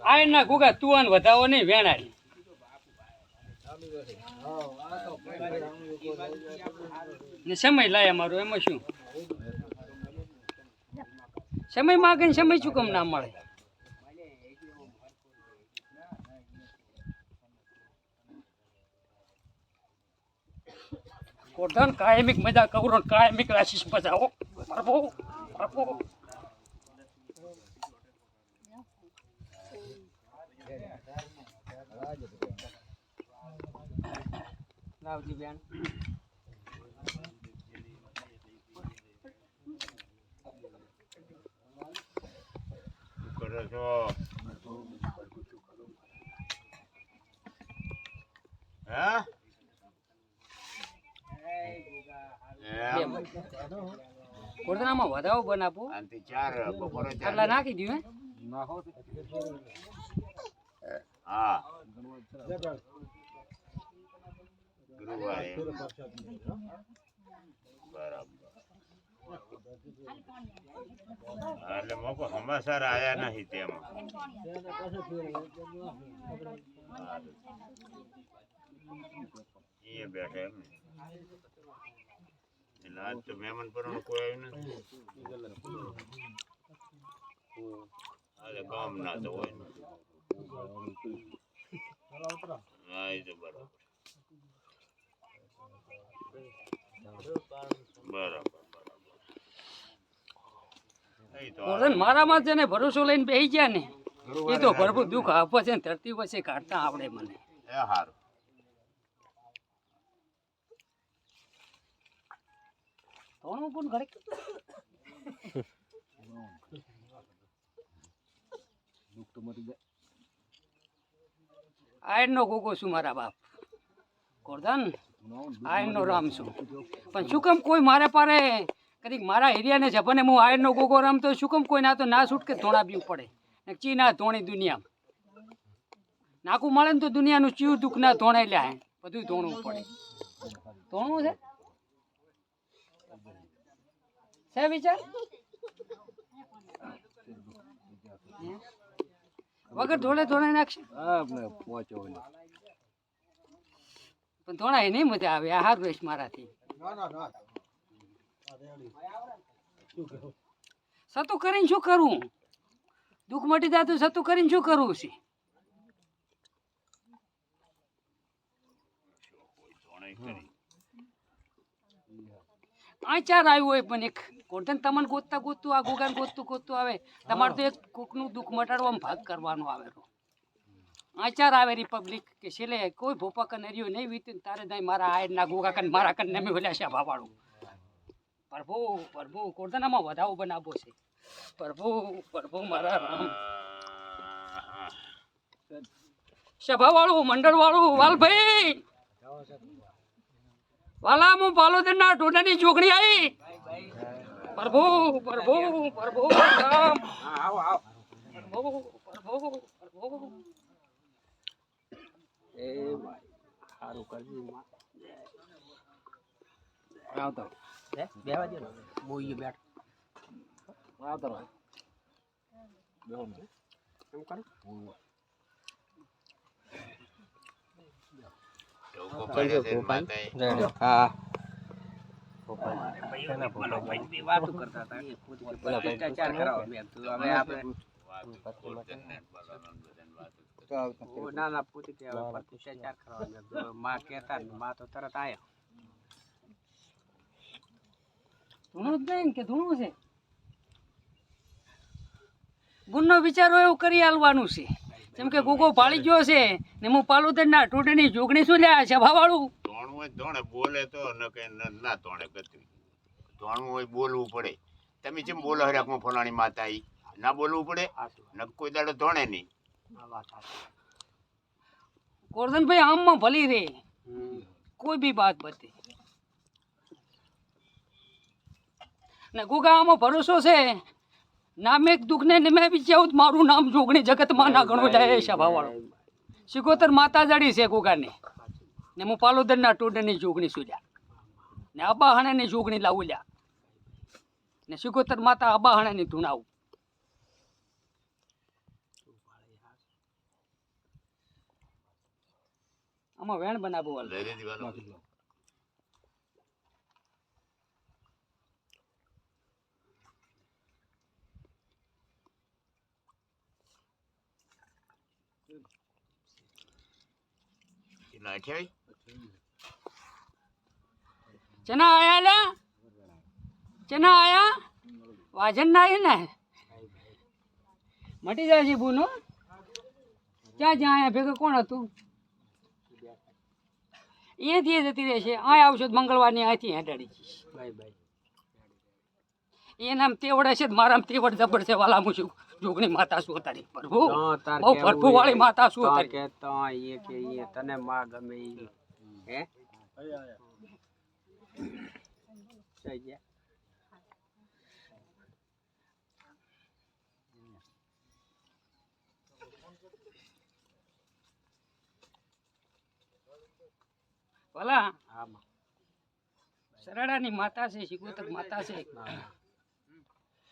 આ ના ગુગા તુવાન વધાવો નહીં વેણાય ને સમય લાય અમારો, એમાં શું? સમય માગે સમય શું કમ ના મળે? કોઠણ કાયમિક મજા કવરો કાયમિક રાશિ મજા બજાવો પ્રભુ પ્રભુ. લાવજી બેન કરો છો હા કોઠાનામાં વધાવો બનાવો આનાથી ચાર બપોરે ચાર. નાખી દઉં હે. હા. ગુરુવારે. બરાબર. એટલે મોકો સમાચાર આયા નહીં તેમાં. એ બેઠા એમ એટલે આજ તો મહેમાન પરવાનું કોઈ આવ્યું નથી. આજે કામ ના તો હોય તો તો મારામાં છે ને ભરોસો લઈને બેસી ગયા ને એ તો ભરપૂર દુઃખ આપે છે ને ધરતી પછી કાઢતા આવડે મને. એ હારું. થોડું પણ ઘડીક આયરનો ગોગો છું મારા બાપ. કોરધન આયરનો રામ છું. પણ શું કેમ કોઈ મારે પારે કદી મારા એરિયાને જપને હું આયરનો ગોગો રમતો શું કેમ કોઈ ના તો ના છૂટકે ધોણા બીવું પડે? ને ચી ના ધોણી દુનિયામાં. નાકું મળે ને તો દુનિયાનું ચીવ દુઃખ ના ધોણે લ્યા બધું ધોણવું પડે. ધોણવું છે? છે વિચાર? વગર ધોળે ધોળે નાખશે. પણ ધોળા એ નહીં મજા આવે આ હાર વેશ મારાથી. સતું કરીને શું કરવું દુઃખ મટી જતું સતું કરીને શું કરવું છે? કરી. આ ચાર આવ્યું હોય પણ એક કોન્ટેન તમને ગોતતા ગોતતું આ ગોગાન ગોતતું ગોતતું આવે તમારે તો એક કોકનું દુઃખ મટાડવામાં ભાગ કરવાનો આવે આચાર આવે રિપબ્લિક કે છેલ્લે કોઈ ભોપા કન હર્યું નહીં વીતું તારે નહીં મારા આયર ના ગોગા કન મારા કન નમી ઓલ્યા છે ભાવાળું પ્રભુ પ્રભુ કોર્દનામાં વધાવો બનાવો છે. પ્રભુ પ્રભુ મારા રામ. સભાવાળું મંડળવાળું વાલભાઈ. વાલા હું પાલોદરના ટોડાની ચોકડી આવી પ્રભુ પ્રભુ પ્રભુ રામ પ્રભુ પ્રભુ પ્રભુ. ટોકો પડ્યો છે ને? માતાએ. વાતું ગોરધનને બધાને બધાને વાતું કરે. ના ના પૂછી કહેવાય પર કરવા માં કેતા માં તો તરત આયા ધૂણું જ નહીં કે ધૂણું છે ગુણનો વિચારો એવું કરી આલવાનું છે જેમ કે ગોગો પાળી ગયો છે ને હું પાલું તો ના ટૂંટણી જોગણી શું લ્યા છે ભાવાળું ધોણું ધોણે બોલે તો ન કે ના ધોણે ગતરી. ધોણું હોય બોલવું પડે. તમે જેમ બોલો હરાકમાં ફલાણી માતા આવી ના બોલવું પડે? ન કોઈ દાડો ધોણે નહીં. ગોરધનભાઈ આમમાં ભલી રે. કોઈ બી વાત બતે. ને ગોગા આમાં ભરોસો છે? નામે દુઃખને ને મેં વિચારું મારું નામ જોગણી જગતમાં ના ઘણું જાય સભાવાળો સિકોતર માતા જડી છે કુકાની ને હું પાલોદરના ટોડની જોગણી સુજા ને અબાહણાની જોગણી લાવું લ્યા. ને સિકોતર માતા અબાહણાની ધૂણાવું. આમાં વેણ બનાવવું કેટલા અઠ્યાવીસ ચના આયા લ્યા ચના આયા? વાજન ના આવ્યું ને? મટી જાય છે બુનો ક્યાં જ્યાં આયા? ભેગો કોણ હતું? અહીંયાથી એ જતી રહેશે અહીં આવશો મંગળવારની અહીંથી હેડાડી જઈશ. Bye bye. એનામ તેવડ હશે મારામ તેવડ જબર છે વાલા હું છું જોગણી માતા શું તારી પ્રભુ તો તાર બહુ કેવું ભરપૂર વાળી એ. માતા શું તો તારી કે તો એ કે એ તને માં ગમે ઈ હે થઈ ગયા ભલા હા માં. સરડાની માતા છે શિકોતર માતા છે હા.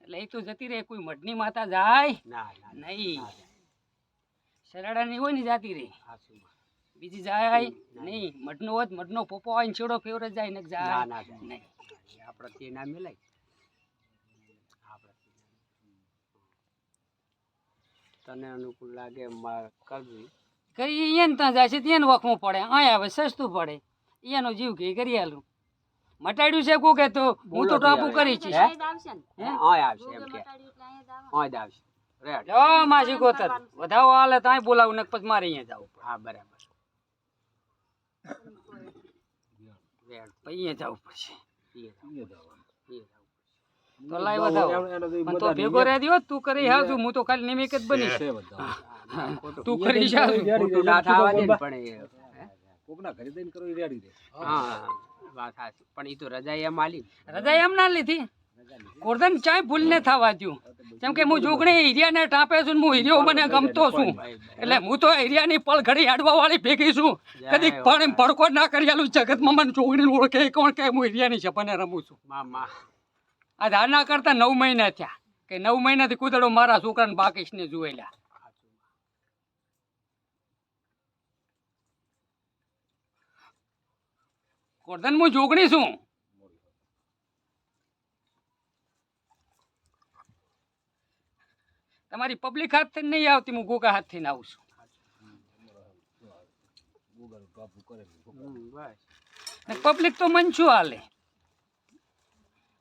એટલે એ તો જતી રહે કોઈ મઢની માતા જાય ના ના ના નહીં. સરડાની હોય ને જાતી રહે. બીજી જાય નહીં. મઢનો હોત મઢનો પોપો આવીને છેડો ફેવરે જાય ને ના જાય ના. નહીં. આપણે તે ના મિલાય. તને અનુકૂળ લાગે કરવી? કઈ એને ત્યાં જાય છે ત્યાં વખવું પડે. અહીં આવે સસ્તું પડે. એનો જીવ કે કરી આલું. મટાડ્યું છે કો કે તો? હું તો ટાપુ કરી છે. હે? ઓય આવશે એમ કે. ઓય જ આવશે. રેડ. જો માસી કોતર વધાવો હાલે તાય બોલાવ ને પછી મારે અહીંયા જાવ હા બરાબર. રેડ પછી અહીંયા જવું પડશે. તો લાઈ વધાવો. પણ તો ભેગો રહે દ્યો તું કરી હાજુ હું તો ખાલી નિમિક જ બનીશ તું કરી હાજુ ખોટું ડાઠા દે ને પણ? કોકના ઘરે દઈને કરો રેડી દે હા. વાત સાચી. પણ એ તો રજા એમ આલી. રજા એમ ના લીધી. કોરદન ચાય ભૂલ ને થવા દ્યું? કેમ કે હું જોગણી હિરિયાને ટાંપે છું હું હિરિયો મને ગમતો છું. એટલે હું તો હિરિયાની પળ ઘડી હાડવા વાળી ભેગી છું. કદી પણ ભડકો ના કરી જગતમાં મને જોગણી ઓળખે કોણ કે હું હિરિયાની છપને રમું છું. મામા. આ ધારના કરતા નવ મહિના થયા. કે નવ મહિનાથી કૂતડો મારા છોકરાને બાકીશને જોયેલા. કોરદન હું જોગણી છું તમારી પબ્લિક હાથથી નહીં આવતી, હું ગોગા હાથથી આવું છું. પબ્લિક તો મન શું હાલે?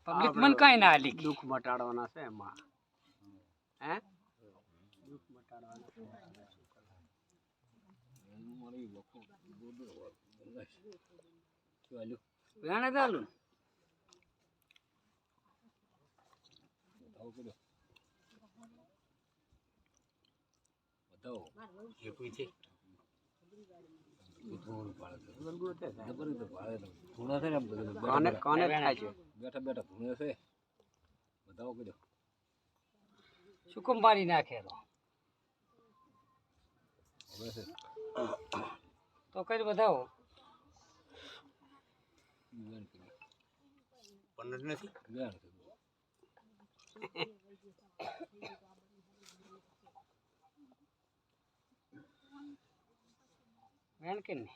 પબ્લિક મન કાંઈ ના હાલી. દુઃખ મટાડવાના છે એમાં. હે? દુઃખ મટાડવાના છે. વેણે ચાલું. કોઈ બેઠા. બેઠા ધૂણે છે. બતાવો કીધું શું મારી નાખે તો? તો કરી બતાવો. પંદર નથી. વેણ કે નહીં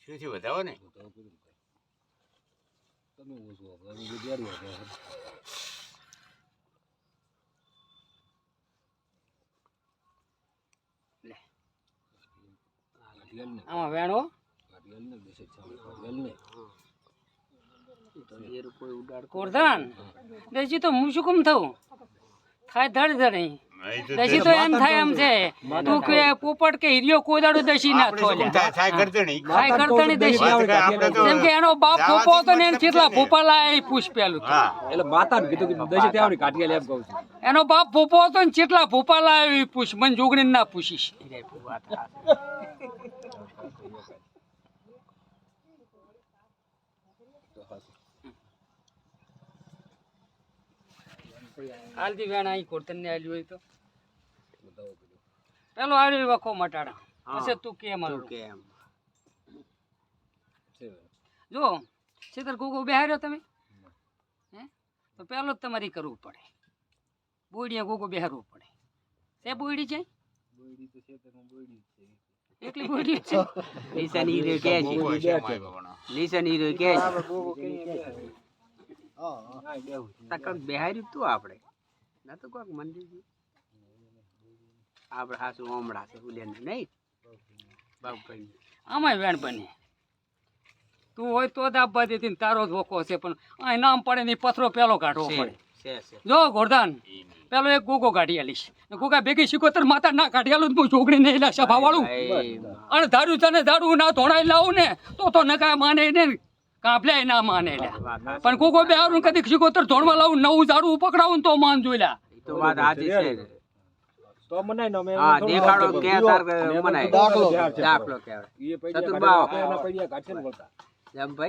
શું થયું બતાવો ને તમે ઓછું આપો અમે વિદ્યાર્થીઓ છે. લે ઘાટિયાલને આમાં વેણો. ઘાટિયાલને દેશે છે ઘાટિયાલને ઈ તો દેર કોઈ ઉડાડ કોરધાન દેશી તો હું શું કમ થવું થાય ધડ ધડ અહીં. અહીં તો દેશી તો એમ થાય એમ છે. તું કે પોપટ કે હિરિયો કોઈ દાડો દેશી ના થાય? થાય કરતણી. કે એનો બાપ ફોપો હતો ને એને કેટલા લાયા પૂછ પેલું એટલે માતાને કીધું કે દેશે ત્યાં આવડી એમ કહું છું. એનો બાપ ફોફો હતો ને કેટલા લાયા પૂછ મને જોગણી ના પૂછીશ. રે હાલથી વેણ અહીં કોરતન ને આલ્યું હોય તો. પેલો આવ્યો વખો મટાડા. પછી તું કેમ આવ્યો કેમ કે એમ. છે. જો છેતર ગોગો બેહાર્યો તમે? હે? તો પેલો જ તમારી કરવું પડે. બોડીએ ગોગો બેહારવું પડે. તે બોડી છે? બોયડી તો છે. એટલી બોડી છે? લીસન કે. લીસન કે બેહાર્યું તું આપણે? ના તો કોઈક મંદિર. આપણે હાસુ ઓમડા છે ઉલેન નહીં? બાપભાઈ. આમાંય વેણ બની. તું હોય તો જ આપવા દેતી ને તારો જ વોકો છે પણ અહીં નામ પડે ને પથરો પેલો કાઢવો પડે. જો ગોરધાન પેલો એક ગોગો કાઢી આલીશ. ને ગોગા ભેગી શીખોતર માતા ના કાઢી આલું તો હું છોકરી નહીં લા સભા વાળું. અને ધારું તને ધારું ના ધોણાઈ લાવું ને તો તો નકા માને ને કાપલે ના માને. પણ કોઈ કોઈ બેહારું કદી શીખોતર ધોણવા લાવું નવું ઝાડું પકડાવું તો માન જોઈ લ્યા. તો વાત સાચી છે. તો મનાય ને અમે હા દેખાડો કે તાર મનાય. દાખલો દાખલો કહેવાય. એ પૈડા ચતુર્બાવ. કાઢે, આપણે એના પૈડા કાઢશે ને બોલતા. જેમ ભાઈ